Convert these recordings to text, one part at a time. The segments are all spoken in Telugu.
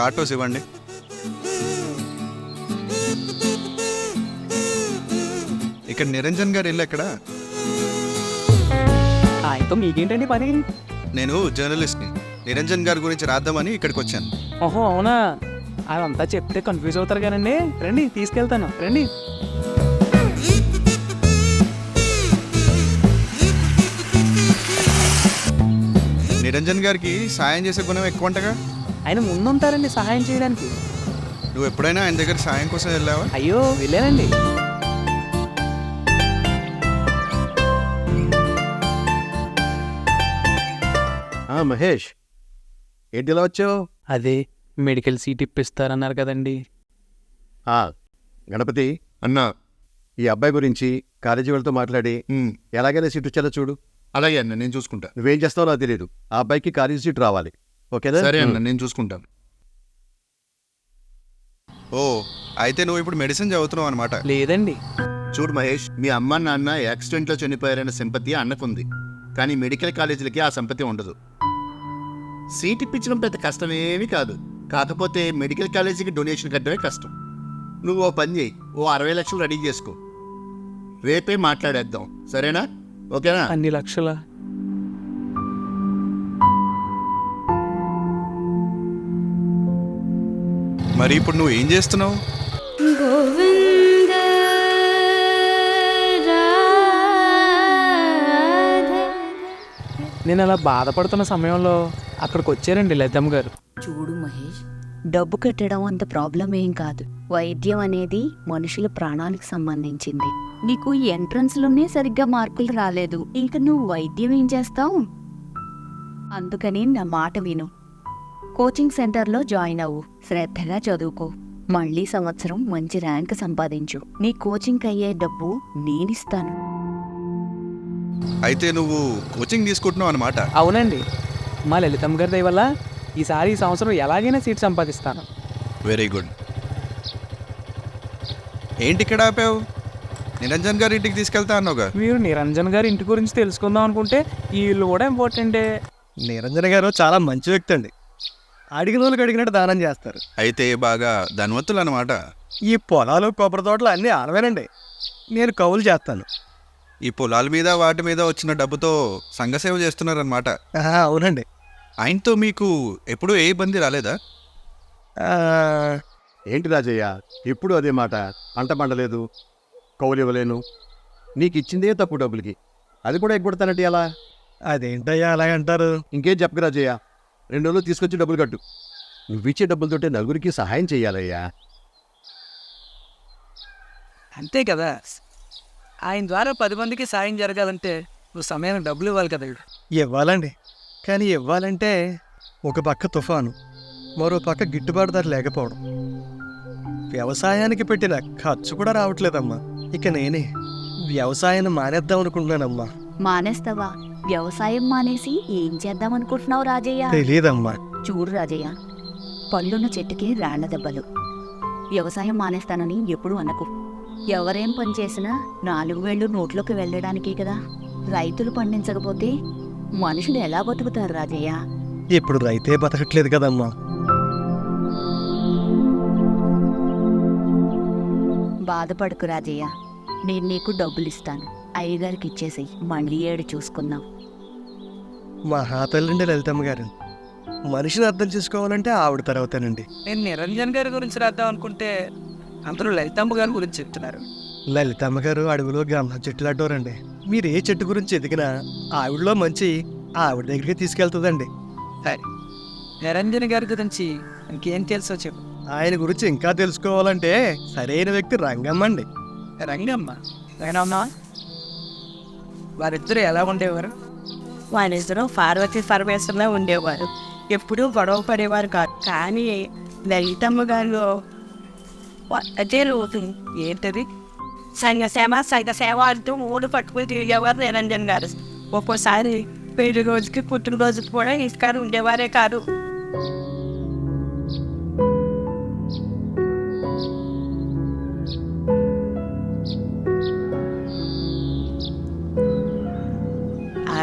ఆటోస్ ఇవ్వండి. ఇక్కడ నిరంజన్ గారు ఇల్లు ఎక్కడ? ఆయనతో మీకేంటండి పని? నేను జర్నలిస్ట్ని. నిరంజన్ గారి గురించి రాద్దామని ఇక్కడికి వచ్చాను. ఓహో అవునా? అదంతా చెప్తే కన్ఫ్యూజ్ అవుతారు కానండి. రండి తీసుకెళ్తాను. రండి. నిరంజన్ గారికి సాయం చేసే గుణం ఎక్కువ అంటగా ఆయన ముందుంటారండి సహాయం చేయడానికి. నువ్వు ఎప్పుడైనా ఆయన దగ్గర సాయం కోసం వెళ్ళావా? అయ్యో వెళ్ళానండి. ఆ, మహేష్ ఏంటి ఇలా వచ్చావు? అదే మెడికల్ సీట్ ఇప్పిస్తారన్నారు కదండి. ఆ, గణపతి అన్నా. ఈ అబ్బాయి గురించి కాలేజీ వాళ్ళతో మాట్లాడి ఉమ్, ఎలాగైనా సీట్ వచ్చేలా చూడు. అలాగే అన్న నేను చూసుకుంటా. నువ్వేం చేస్తావో నాకు తెలియదు ఆ అబ్బాయికి కాలేజీ సీట్ రావాలి. ఓకేనా? సరే అన్న నేను చూసుకుంటాను. ఓ అయితే నువ్వు ఇప్పుడు మెడిసిన్ చదువుతున్నావు అనమాట లేదండి. చూడు మహేష్ మీ అమ్మ నాన్న యాక్సిడెంట్లో చనిపోయారనే సింపతి అన్నకుంది. కానీ మెడికల్ కాలేజీలకి ఆ సంపత్తి ఉండదు. సీట్ ఇప్పించడం పెద్ద కష్టమేమీ కాదు. కాకపోతే మెడికల్ కాలేజీకి డొనేషన్ కట్టడమే కష్టం. నువ్వు ఓ పని చేయి ఓ అరవై లక్షలు రెడీ చేసుకో. రేపే మాట్లాడేద్దాం. సరేనా? ఓకేనా? అన్ని లక్షల? మరి ఇప్పుడు నువ్వు ఏం చేస్తున్నావు? నేను అలా బాధపడుతున్న సమయంలో అక్కడికి వచ్చారండి లలితమ్మ గారు. చూడు మహేష్ డబ్బు కట్టడం అంత ప్రాబ్లం ఏం కాదు. వైద్యం అనేది మనుషుల ప్రాణానికి సంబంధించింది. నీకు ఈ ఎంట్రన్స్లోనే సరిగ్గా మార్కులు రాలేదు. ఇంక నువ్వు వైద్యం ఏం చేస్తావు? అందుకని నా మాట విను. కోచింగ్ సెంటర్లో జాయిన్ అవ్వు. శ్రద్ధగా చదువుకో. మళ్ళీ సంవత్సరం మంచి ర్యాంక్ సంపాదించు. నీ కోచింగ్ అయ్యే డబ్బు నేనిస్తాను. అయితే నువ్వు కోచింగ్ తీసుకుంటున్నావు అనమాట అవునండి. మా లలితమ్మ గారి దయ వల్ల ఈసారి ఈ సంవత్సరం ఎలాగైనా సీట్ సంపాదిస్తాను. Very good. ఏంటి ఇక్కడ ఆపావు? నిరంజన్ గారి ఇంటికి తీసుకెళ్తా అన్నావుగా. మీరు నిరంజన్ గారి ఇంటి గురించి తెలుసుకుందాం అనుకుంటే ఈ ఇల్లు కూడా ఇంపార్టెంటే నిరంజన గారు చాలా మంచి వ్యక్తి అండి. అడిగిన వాళ్ళకి అడిగినట్టు దానం చేస్తారు. అయితే బాగా ధనవంతులు అనమాట ఈ పొలాలు కొబ్బరి తోటలు అన్నీ ఆడవేనండి నేను కవులు చేస్తాను. ఈ పొలాల మీద వాటి మీద వచ్చిన డబ్బుతో సంఘసేవ చేస్తున్నారనమాట అవునండి. ఆయనతో మీకు ఎప్పుడూ ఏ ఇబ్బంది రాలేదా? ఏంటి రాజయ్య? ఎప్పుడు అదే మాట. పంట పండలేదు కౌలు ఇవ్వలేను. నీకు ఇచ్చిందే తక్కువ డబ్బులకి. అది కూడా ఎగ్గొడతానంటే ఎలా? అదేంటయ్యా అలాగంటారు ఇంకేం చెప్పకు రాజయ్య. రెండు రోజులు తీసుకొచ్చి డబ్బులు కట్టు. నువ్వు ఇచ్చే డబ్బులతోటే నలుగురికి సహాయం చేయాలయ్యా. అంతే కదా. ఆయన ద్వారా పది మందికి సాయం జరగాలంటే నువ్వు సమయానికి డబ్బులు ఇవ్వాలి కదా ఇవ్వాలండి. కానీ ఇవ్వాలంటే ఒక పక్క తుఫాను మరో పక్క గిట్టుబాటు ధర లేకపోవడం. వ్యవసాయానికి పెట్టిన ఖర్చు కూడా రావట్లేదమ్మా. ఇక నేనే వ్యవసాయాన్ని మానేద్దాం అనుకుంటున్నానమ్మా. మానేస్తావా? వ్యవసాయం మానేసి ఏం చేద్దాం అనుకుంటున్నావు రాజయ్య? తెలియదమ్మా చూడు రాజయ్య పళ్ళున్న చెట్టుకి రాళ్ళ దెబ్బలు. వ్యవసాయం మానేస్తానని ఎప్పుడు అనకు. ఎవరేం పని చేసినా నాలుగు వేళ్ళు నోట్లోకి వెళ్ళడానికే కదా. రైతులు పండించకపోతే మనుషులు ఎలా బతుకుతారు రాజయ్య? ఇప్పుడు రైతే బతకట్లేదు కదమ్మా. బాధపడకు రాజయ్య నేను నీకు డబ్బులు ఇస్తాను అయ్యగారికి ఇచ్చేసేయి మళ్ళీ ఏడు చూసుకుందాం. మహాతల్లండి లలితమ్మ గారు. మనిషిని అర్థం చేసుకోవాలంటే ఆవిడ తర్వాతనండి. నేను నిరంజన్ గారి గురించి రాద్దాం అనుకుంటే అందరూ లలితమ్మ గారి గురించి చెప్తున్నారు. లలితమ్మ గారు అడవిలో గంధం చెట్లు అడ్డోరండి మీరు ఏ చెట్టు గురించి ఎదిగినా ఆవిడలో మంచి ఆవిడ దగ్గరికి తీసుకెళ్తుందండి. సరే. నిరంజన్ గారి గురించి ఇంకేం తెలుసో చెప్పు. ఆయన గురించి ఇంకా తెలుసుకోవాలంటే సరైన వ్యక్తి రంగమ్మ అండి రంగమ్మ. రంగమ్మ? వారిద్దరు ఎలా ఉండేవారు? వారిద్దరూ పార్వతి పరమేశ్వరంలో ఉండేవారు. ఎప్పుడూ గొడవ పడేవారు కాదు. కానీ లలితమ్మ గారు అదే రోజు ఏంటది? సంఘసేమ సేవ సేవ అంటూ మూడు పట్టుకుని తిరిగేవారు నిరంజన్ గారు. ఒక్కోసారి పెళ్ళి రోజుకి పుట్టినరోజుకి కూడా ఇసుకారు ఉండేవారే కాదు.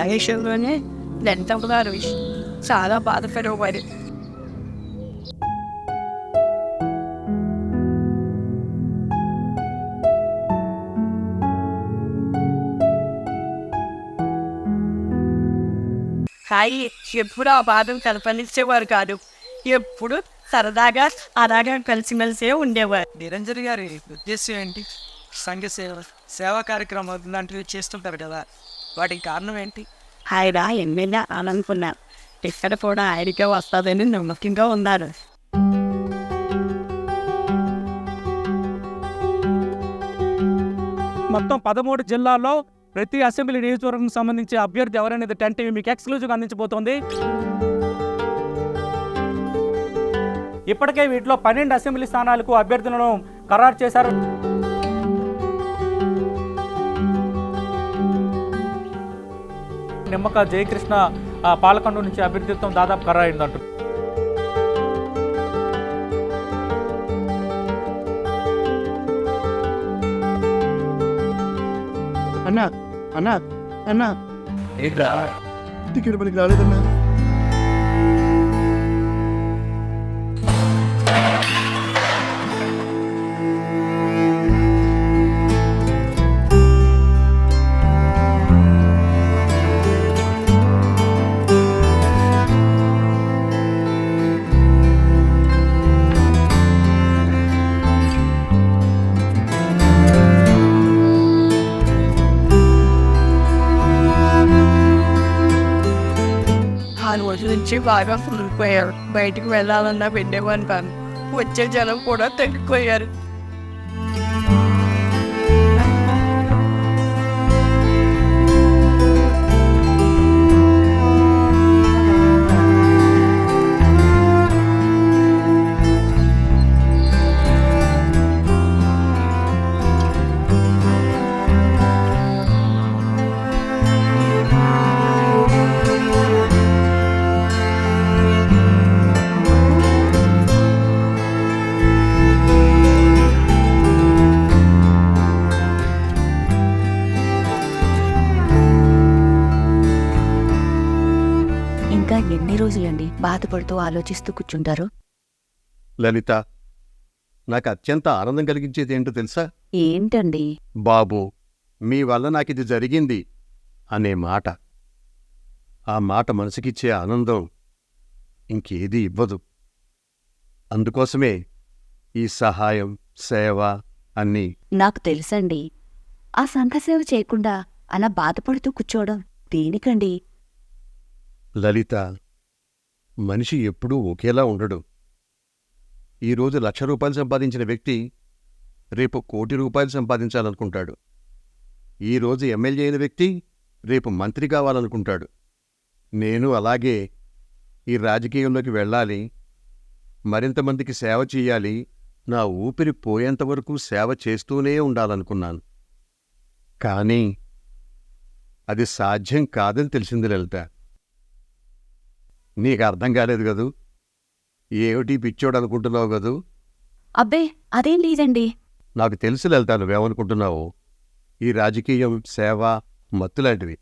మహేశ్వరులోనే లలితమ్మగారు చాలా బాధపడేవారు కాయి ఎప్పుడు ఆ బాధను కలపనిచ్చేవారు కాదు ఎప్పుడు సరదాగా అలాగే కలిసిమెలిసే ఉండేవారు నిరంజన్ గారి ఉద్దేశం ఏంటి? సంఘ సేవ సేవా కార్యక్రమాలు లాంటివి చేస్తుంటారు కదా. వాటికి కారణం ఏంటి? ఆయన ఎమ్మెల్యే అని అనుకున్నారు ఇక్కడ కూడా ఆయనకే వస్తుందని నమ్మకంగా ఉన్నారు. మొత్తం పదమూడు జిల్లాల్లో ప్రతి అసెంబ్లీ నియోజకవర్గం సంబంధించి అభ్యర్థి ఎవరనేది టెన్ టీవీ మీకు ఎక్స్క్లూజివ్గా అందించబోతోంది. ఇప్పటికే వీటిలో పన్నెండు అసెంబ్లీ స్థానాలకు అభ్యర్థులను ఖరారు చేశారు. నిమ్మక జయకృష్ణ పాలకొండ నుంచి అభ్యర్థిత్వం దాదాపు ఖరారైందంటు అన్నా అన్నా అన్నా. టికెట్ పనికి రాలేదన్నా. ఆ రోజు నుంచి బాగా ఫుల్లిపోయారు బయటకు వెళ్ళాలన్నా వెళ్ళేవారు కాదు. వచ్చే జనం కూడా తగ్గిపోయారు బాధపడుతూ ఆలోచిస్తూ కూర్చుంటారు? లలిత నాకు అత్యంత ఆనందం కలిగించేది ఏంటో తెలుసా? ఏంటండి? బాబు మీ వల్ల నాకు ఇది జరిగింది అనే మాట. ఆ మాట మనసుకిచ్చే ఆనందం ఇంకేది ఇవ్వదు. అందుకోసమే ఈ సహాయం సేవ అన్నీ నాకు తెలుసండి. ఆ సంఘసేవ చేయకుండా అలా బాధపడుతూ కూర్చోవడం దేనికండి? లలిత మనిషి ఎప్పుడూ ఒకేలా ఉండడు. ఈరోజు లక్ష రూపాయలు సంపాదించిన వ్యక్తి రేపు కోటి రూపాయలు సంపాదించాలనుకుంటాడు. ఈరోజు ఎమ్మెల్యే అయిన వ్యక్తి రేపు మంత్రి కావాలనుకుంటాడు. నేను అలాగే ఈ రాజకీయంలోకి వెళ్ళాలి మరింతమందికి సేవ చెయ్యాలి నా ఊపిరి పోయేంతవరకు సేవ చేస్తూనే ఉండాలనుకున్నాను. కానీ అది సాధ్యం కాదని తెలిసింది లలిత. నీకు అర్థం కాలేదు కదూ? ఏమిటి పిచ్చోడు అనుకుంటున్నావు కదూ? అబ్బే అదేం లేదండి. నాకు తెలుసు లలిత నువ్వేమనుకుంటున్నావు? ఈ రాజకీయం సేవ మత్తులాంటివి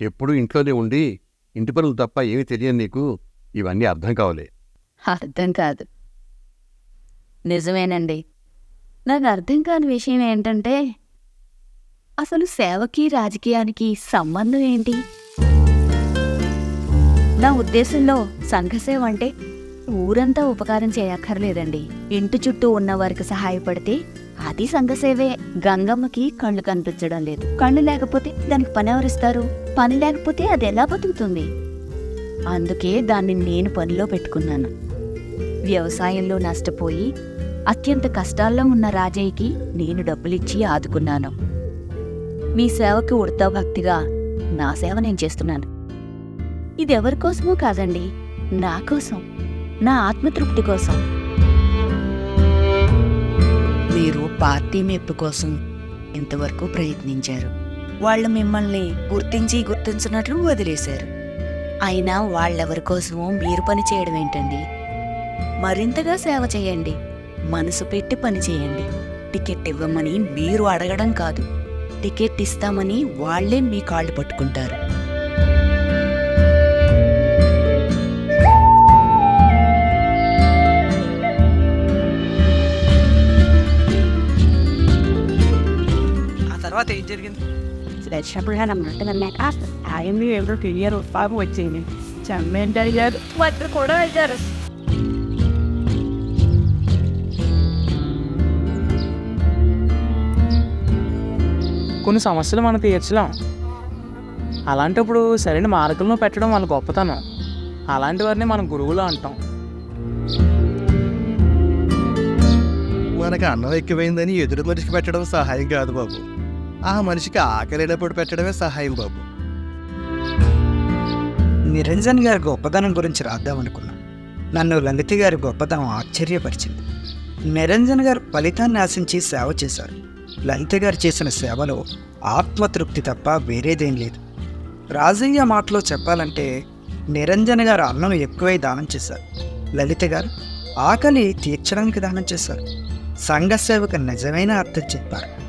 ఎప్పుడూ ఇంట్లోనే ఉండి ఇంటి పనులు తప్ప ఏమీ తెలియని నీకు ఇవన్నీ అర్థం కావలే. అర్థం కాదు. నిజమేనండి. నాకు అర్థం కాని విషయం ఏంటంటే అసలు సేవకి రాజకీయానికి సంబంధం ఏంటి? నా ఉద్దేశంలో సంఘసేవ అంటే ఊరంతా ఉపకారం చేయక్కర్లేదండి. ఇంటి చుట్టూ ఉన్న వారికి సహాయపడితే అది సంఘసేవే. గంగమ్మకి కళ్ళు కనిపించడం లేదు. కళ్ళు లేకపోతే దానికి పని ఎవరిస్తారు? పని లేకపోతే అది ఎలా బతుకుతుంది? అందుకే దాన్ని నేను పనిలో పెట్టుకున్నాను. వ్యవసాయంలో నష్టపోయి అత్యంత కష్టాల్లో ఉన్న రాజయ్యకి నేను డబ్బులిచ్చి ఆదుకున్నాను. మీ సేవకి ఉడతా భక్తిగా నా సేవ నేను చేస్తున్నాను. ఇది ఎవరి కోసమో కాదండి నా కోసం నా ఆత్మతృప్తి కోసం. మీరు పార్టీ మెప్పు కోసం ఇంతవరకు ప్రయత్నించారు. వాళ్ళు మిమ్మల్ని గుర్తించి గుర్తించినట్లు వదిలేశారు. అయినా వాళ్ళెవరి కోసమో మీరు పని చేయడం ఏంటండి? మరింతగా సేవ చేయండి మనసు పెట్టి పని చేయండి. టికెట్ ఇవ్వమని మీరు అడగడం కాదు టికెట్ ఇస్తామని వాళ్ళే మీ కాళ్ళు పట్టుకుంటారు. తర్వాత ఏం జరిగింది? వచ్చినప్పుడు ఆయన మాట అన్నాక ఆయన ఎవరో క్లియర్ పాపం వచ్చింది చమ్మేంటి అయ్యారు వాళ్ళు కూడా వెళ్ళారు కొన్ని సమస్యలు మనం తీర్చలేం. అలాంటప్పుడు సరైన మార్గంలో పెట్టడం వాళ్ళ గొప్పతనం. అలాంటి వారిని మనం గురువులు అంటాం. మనకు అన్నం ఎక్కువైందని ఎదురు మనిషికి పెట్టడం సహాయం కాదు బాబు. ఆ మనిషికి ఆకలినప్పుడు పెట్టడమే సహాయం బాబు. నిరంజన్ గారి గొప్పతనం గురించి రాద్దామనుకున్నాను నన్ను లలిత గారి గొప్పతనం ఆశ్చర్యపరిచింది. నిరంజన్ గారు ఫలితాన్ని ఆశించి సేవ చేశారు. లలిత గారు చేసిన సేవలో ఆత్మతృప్తి తప్ప వేరేదేం లేదు. రాజయ్య మాటలో చెప్పాలంటే నిరంజన్ గారు అన్నం ఎక్కువై దానం చేశారు. లలిత గారు ఆకలి తీర్చడానికి దానం చేశారు. సంఘ సేవకు నిజమైన అర్థం చెప్పారు.